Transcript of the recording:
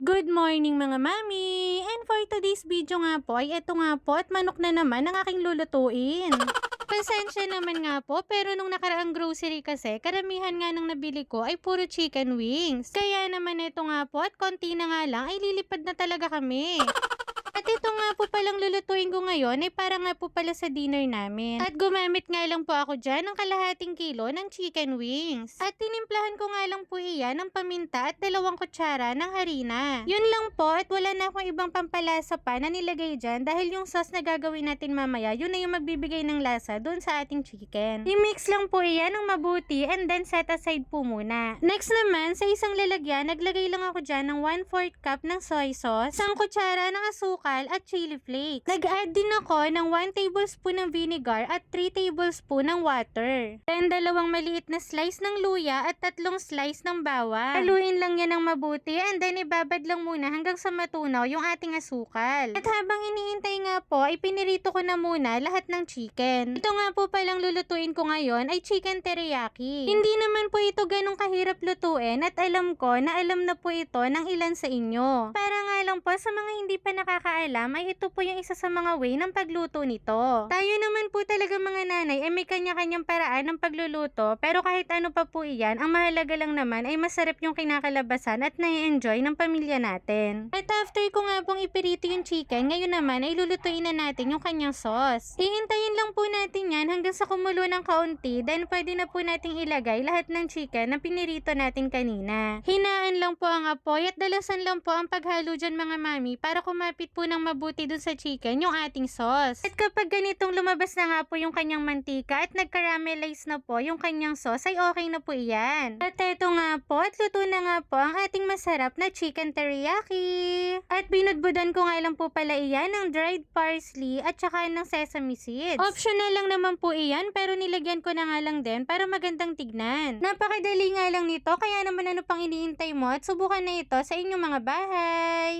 Good morning mga mami! And for today's video nga po ay eto nga po at manok na naman ang aking lulutuin. Pasensya naman nga po pero nung nakaraang grocery kasi karamihan nga nang nabili ko ay puro chicken wings. Kaya naman eto nga po at konti na nga lang ay lilipad na talaga kami. At ito nga po palang lulutuin ko ngayon ay para nga po pala sa dinner namin. At gumamit nga lang po ako dyan ng kalahating kilo ng chicken wings. At tinimplahan ko nga lang po iyan ng paminta at dalawang kutsara ng harina. Yun lang po at wala na akong ibang pampalasa pa na nilagay dyan dahil yung sauce na gagawin natin mamaya yun na yung magbibigay ng lasa doon sa ating chicken. I-mix lang po iyan ng mabuti and then set aside po muna. Next naman, sa isang lalagyan, naglagay lang ako dyan ng 1/4 cup ng soy sauce, isang kutsara ng asukal at chili flakes. Nag-add din ako ng 1 tablespoon ng vinegar at 3 tablespoon ng water. Then dalawang maliit na slice ng luya at tatlong slice ng bawang. Haluin lang yan ng mabuti and then ibabad lang muna hanggang sa matunaw yung ating asukal. At habang iniintay nga po, ay pinirito ko na muna lahat ng chicken. Ito nga po palang lulutuin ko ngayon ay chicken teriyaki. Hindi naman po ito ganong kahirap lutuin at alam ko na alam na po ito ng ilan sa inyo. Para nga lang po sa mga hindi pa nakakaalam ay ito po yung isa sa mga way ng pagluto nito. Tayo naman po talaga mga nanay ay may kanya-kanyang paraan ng pagluluto pero kahit ano pa po iyan, ang mahalaga lang naman ay masarap yung kinakalabasan at nai-enjoy ng pamilya natin. At after ko nga pong ipirito yung chicken, ngayon naman ay lulutuin na natin yung kanyang sauce. Hihintayin lang po natin yan hanggang sa kumulo ng kaunti then pwede na po nating ilagay lahat ng chicken na pinirito natin kanina. Hinaan lang po ang apoy at dalasan lang po ang paghalo dyan mga mami para kumapit po ng mabuti dun sa chicken yung ating sauce. At kapag ganitong lumabas na nga po yung kanyang mantika at nag-caramelize na po yung kanyang sauce ay okay na po iyan. At eto nga po at luto na nga po ang ating masarap na chicken teriyaki. At binudbudan ko nga lang po pala iyan ng dried parsley at saka ng sesame seeds. Optional lang naman po iyan pero nilagyan ko na nga lang din para magandang tignan. Napakadali nga lang nito kaya naman ano pang iniintay mo at subukan na ito sa inyong mga bahay.